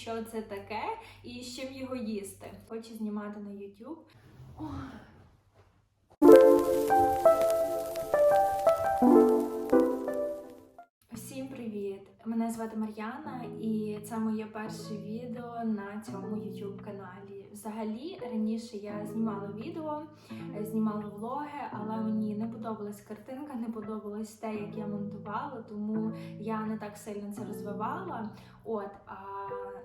що це таке і з чим його їсти. Хочу знімати на YouTube. Ох. Всім привіт! Мене звати Мар'яна, і це моє перше відео на цьому YouTube каналі. Взагалі, раніше я знімала відео, знімала влоги, але мені не подобалась картинка, не подобалось те, як я монтувала, тому я не так сильно це розвивала. От а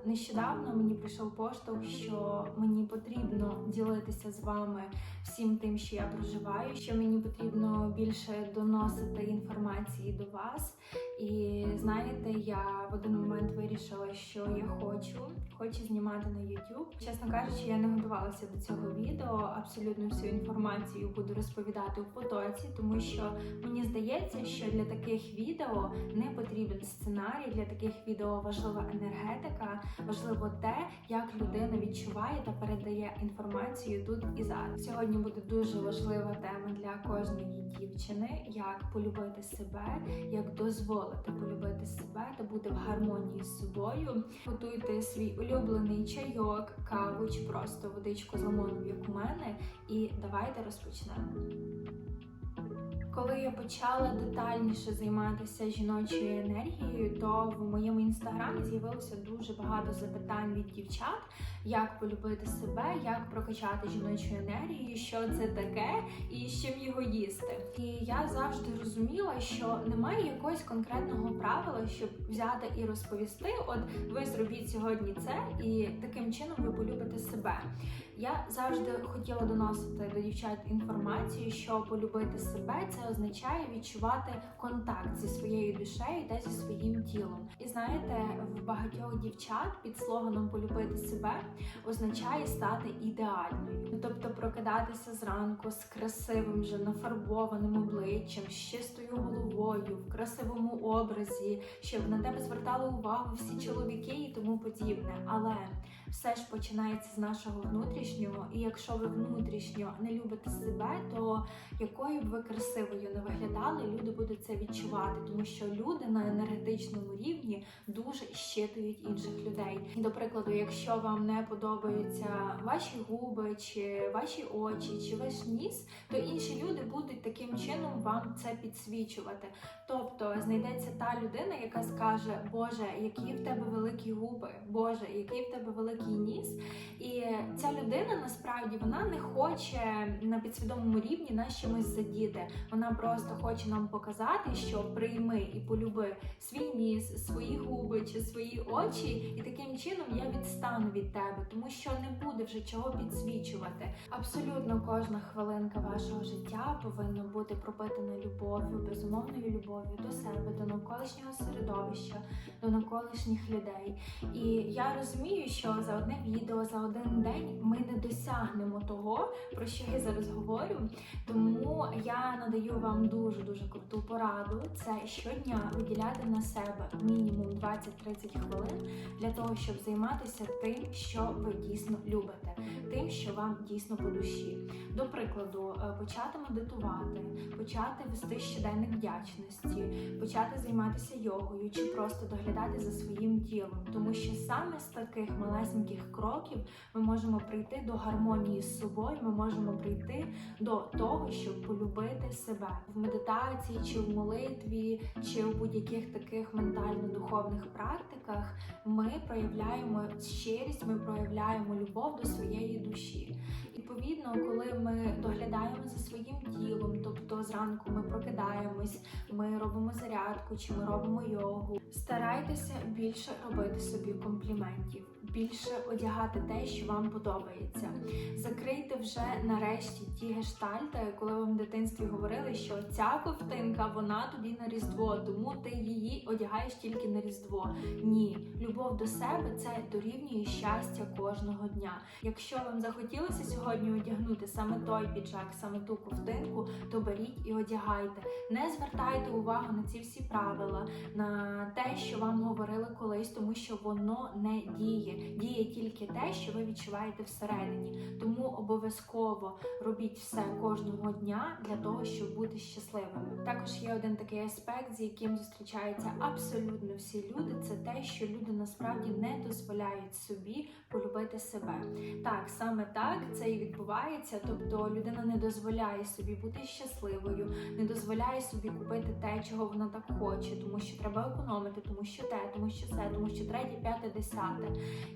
нещодавно мені прийшов поштовх, що мені потрібно ділитися з вами всім тим, що я проживаю, що мені потрібно більше доносити інформації до вас. І знаєте, я в один момент вирішила, що я хочу, хочу знімати на YouTube. Чесно кажучи, я не готувалася до цього відео. Абсолютно всю інформацію буду розповідати у потоці, тому що мені здається, що для таких відео не потрібен сценарій. Для таких відео важлива енергетика, важливо те, як людина відчуває та передає інформацію тут і зараз. Сьогодні буде дуже важлива тема для кожної дівчини, як полюбити себе, як дозволити полюбити себе та бути в гармонії з собою. Готуйте свій улюблений чайок, каву чи просто водичку з лимоном, як у мене, і давайте розпочнемо. Коли я почала детальніше займатися жіночою енергією, то в моєму інстаграмі з'явилося дуже багато запитань від дівчат, як полюбити себе, як прокачати жіночу енергію, що це таке і з чим його їсти. І я завжди розуміла, що немає якогось конкретного правила, щоб взяти і розповісти: от ви зробіть сьогодні це, і таким чином ви полюбите себе. Я завжди хотіла доносити до дівчат інформацію, що полюбити себе це означає відчувати контакт зі своєю душею та зі своїм тілом. І знаєте, в багатьох дівчат під слоганом полюбити себе означає стати ідеальною, тобто прокидатися зранку з красивим, вже нафарбованим обличчям, з чистою головою, в красивому образі, щоб на тебе звертали увагу всі чоловіки і тому подібне. Але все ж починається з нашого внутрішнього, і якщо ви внутрішньо не любите себе, то якою б ви красивою не виглядали, люди будуть це відчувати, тому що люди на енергетичному рівні дуже щитують інших людей. І, До прикладу, якщо вам не подобаються ваші губи, чи ваші очі, чи ваш ніс, то інші люди будуть таким чином вам це підсвічувати. Тобто знайдеться та людина, яка скаже, Боже, які в тебе великі губи, Боже, який в тебе великий ніс. І ця людина насправді вона не хоче на підсвідомому рівні нас чимось задіти. Вона просто хоче нам показати, що прийми і полюби свій ніс, свої губи чи свої очі, і таким чином я відстану від тебе, тому що не буде вже чого підсвічувати. Абсолютно кожна хвилинка вашого життя повинна бути пропитана любов'ю, безумовною любов'ю до себе, до навколишнього середовища, до навколишніх людей. І я розумію, що за одне відео, за один день ми не досягнемо того, про що я зараз говорю. Тому я надаю вам дуже дуже круту пораду. Це щодня виділяти на себе мінімум 20-30 хвилин для того, щоб займатися тим, що ви дійсно любите, тим, що вам дійсно по душі. До прикладу, е, почати медитувати, почати вести щоденник вдячності, почати займатися йогою чи просто доглядати за своїм тілом, тому що саме з таких малесеньких кроків ми можемо прийти до гармонії з собою. Ми можемо прийти до того, щоб полюбити себе в медитації, чи в молитві, чи в будь-яких таких ментально-духовних практиках. Ми проявляємо щирість, ми проявляємо любов до своєї душі. Відповідно, коли ми доглядаємо за своїм тілом, тобто зранку ми прокидаємось, ми робимо зарядку чи ми робимо йогу. Старайтеся більше робити собі компліментів, більше одягати те, що вам подобається. Закрийте вже нарешті ті гештальти, коли вам в дитинстві говорили, що ця ковтинка вона тобі на різдво, тому ти її одягаєш тільки на різдво. Ні, любов до себе це дорівнює щастя кожного дня. Якщо вам захотілося сьогодні одягнути саме той піджак, саме ту ковтинку, то беріть і одягайте. Не звертайте увагу на ці всі правила, на те, що вам говорили колись, тому що воно не діє. Діє тільки те, що ви відчуваєте всередині. Тому обов'язково робіть все кожного дня для того, щоб бути щасливими. Також є один такий аспект, з яким зустрічаються абсолютно всі люди. Це те, що люди насправді не дозволяють собі полюбити себе. Так, саме так це і відбувається. Тобто людина не дозволяє собі бути щасливою, не дозволяє собі купити те, чого вона так хоче, тому що треба економити, тому що те, тому що це, тому що третє, п'яте, десяте.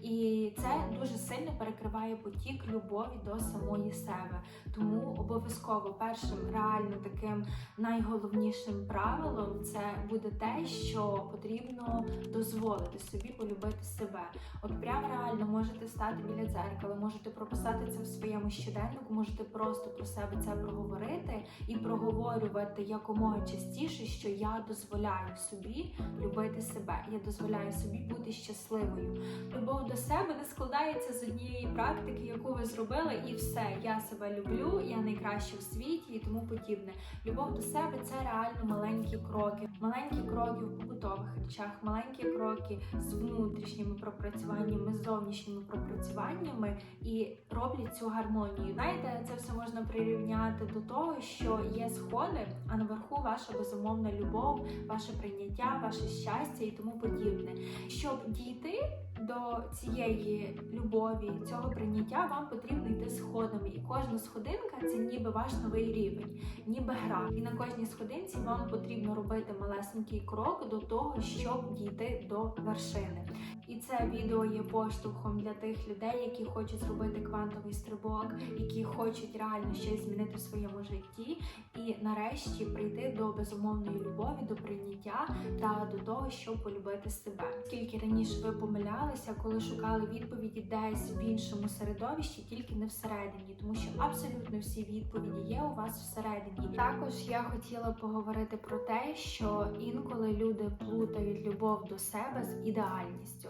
І це дуже сильно перекриває потік любові до самої себе. Тому обов'язково першим реально таким найголовнішим правилом це буде те, що потрібно дозволити собі полюбити себе. От прям реально можете стати біля дзеркала, можете прописати це в своєму щоденнику, можете просто про себе це проговорити і проговорювати якомога частіше, що я дозволяю собі любити себе. Я дозволяю собі бути щасливою. Любов до себе не складається з однієї практики, яку ви зробили, і все. Я себе люблю, я найкраща в світі і тому подібне. Любов до себе це реально маленькі кроки, маленькі кроки в побутових речах, маленькі кроки з внутрішніми пропрацюваннями, з зовнішніми пропрацюваннями і роблять цю гармонію. Знаєте, це все можна прирівняти до того, що є сходи, а наверху ваша безумовна любов, ваше прийняття, ваше щастя і тому подібне. Щоб дійти до цієї любові, цього прийняття, вам потрібно йти сходами, і кожна сходинка це ніби ваш новий рівень, ніби гра. І на кожній сходинці вам потрібно робити малесенький крок до того, щоб дійти до вершини. І це відео є поштовхом для тих людей, які хочуть зробити квантовий стрибок, які хочуть реально щось змінити в своєму житті, і нарешті прийти до безумовної любові, до прийняття та до того, щоб полюбити себе. Скільки раніше ви помилялися, коли шукали відповіді десь в іншому середовищі, тільки не всередині, тому що абсолютно всі відповіді є у вас всередині. Також я хотіла поговорити про те, що інколи люди плутають любов до себе з ідеальністю.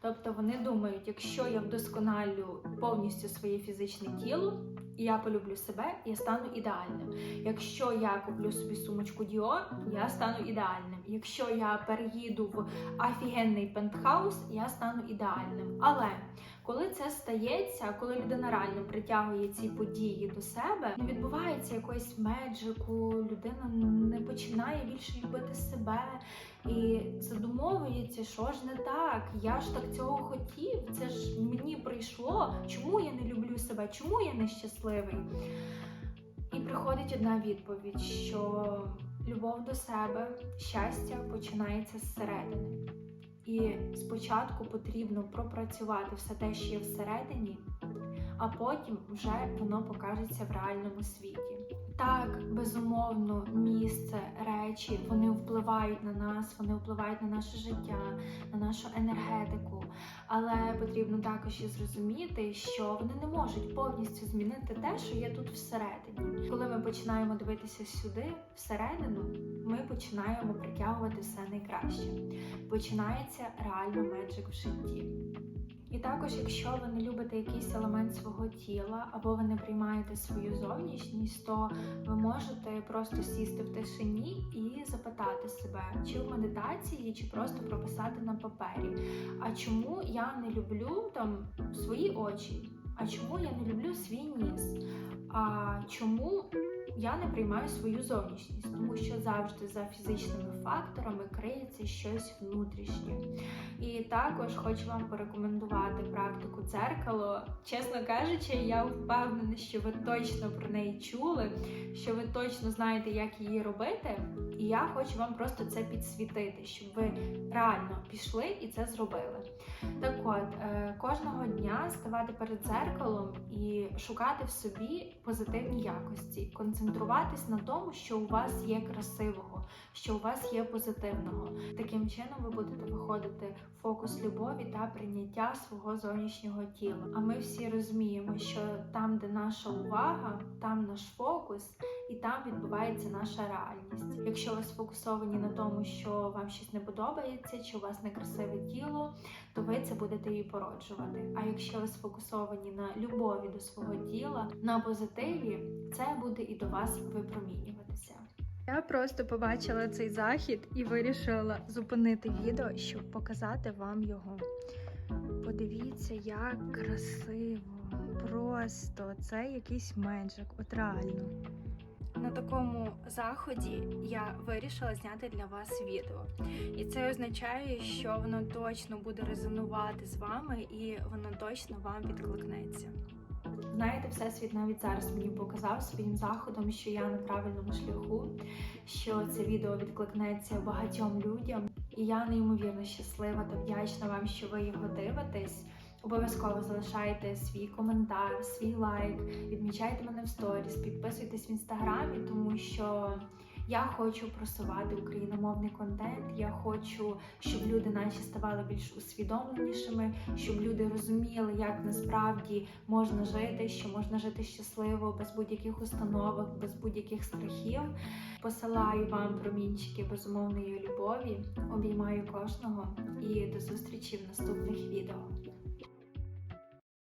Тобто вони думають, якщо я вдосконалю повністю своє фізичне тіло, я полюблю себе, я стану ідеальним. Якщо я куплю собі сумочку Dior, я стану ідеальним. Якщо я переїду в офігенний пентхаус, я стану ідеальним. Але коли це стається, коли людина реально притягує ці події до себе, не відбувається якоїсь меджику, людина не починає більше любити себе і задумовується, що ж не так, я ж так цього хотів, це ж мені прийшло. Чому я не люблю себе? Чому я нещасливий? І приходить одна відповідь, що любов до себе, щастя починається зсередини. І спочатку потрібно пропрацювати все те, що є всередині, а потім вже воно покажеться в реальному світі. Так, безумовно, місце, речі вони впливають на нас, вони впливають на наше життя, на нашу енергетику. Але потрібно також і зрозуміти, що вони не можуть повністю змінити те, що є тут всередині. Коли ми починаємо дивитися сюди, всередину, ми починаємо притягувати все найкраще. Починається реально меджик в житті. І також, якщо ви не любите якийсь елемент свого тіла або ви не приймаєте свою зовнішність, то ви можете просто сісти в тишині і запитати себе, чи в медитації, чи просто прописати на папері. А чому я не люблю там свої очі? А чому я не люблю свій ніс? А чому я не приймаю свою зовнішність? Тому що завжди за фізичними факторами криється щось внутрішнє. І також хочу вам порекомендувати практику дзеркало. Чесно кажучи, я впевнена, що ви точно про неї чули, що ви точно знаєте, як її робити. І я хочу вам просто це підсвітити, щоб ви реально пішли і це зробили. Так от, е, кожного дня ставати перед дзеркалом і шукати в собі позитивні якості, концентруватись на тому, що у вас є красивого, що у вас є позитивного. Таким чином ви будете виходити в фокус любові та прийняття свого зовнішнього тіла. А ми всі розуміємо, що там, де наша увага, там наш фокус, і там відбувається наша реальність. Якщо ви сфокусовані на тому, що вам щось не подобається, чи у вас некрасиве тіло, то ви це будете і породжувати. А якщо ви сфокусовані на любові до свого тіла, на позитиві, це буде і до вас випромінюватися. Я просто побачила цей захід і вирішила зупинити відео, щоб показати вам його. Подивіться, як красиво, просто це якийсь меджик, от реально. На такому заході я вирішила зняти для вас відео. І це означає, що воно точно буде резонувати з вами і воно точно вам відкликнеться. Знаєте, всесвіт навіть зараз мені показав своїм заходом, що я на правильному шляху, що це відео відкликнеться багатьом людям, і я неймовірно щаслива та вдячна вам, що ви його дивитесь. Обов'язково залишайте свій коментар, свій лайк, відмічайте мене в сторіс, підписуйтесь в інстаграмі, тому що я хочу просувати україномовний контент. Я хочу, щоб люди наші ставали більш усвідомленішими, щоб люди розуміли, як насправді можна жити, що можна жити щасливо, без будь-яких установок, без будь-яких страхів. Посилаю вам промінчики безумовної любові. Обіймаю кожного і до зустрічі в наступних відео.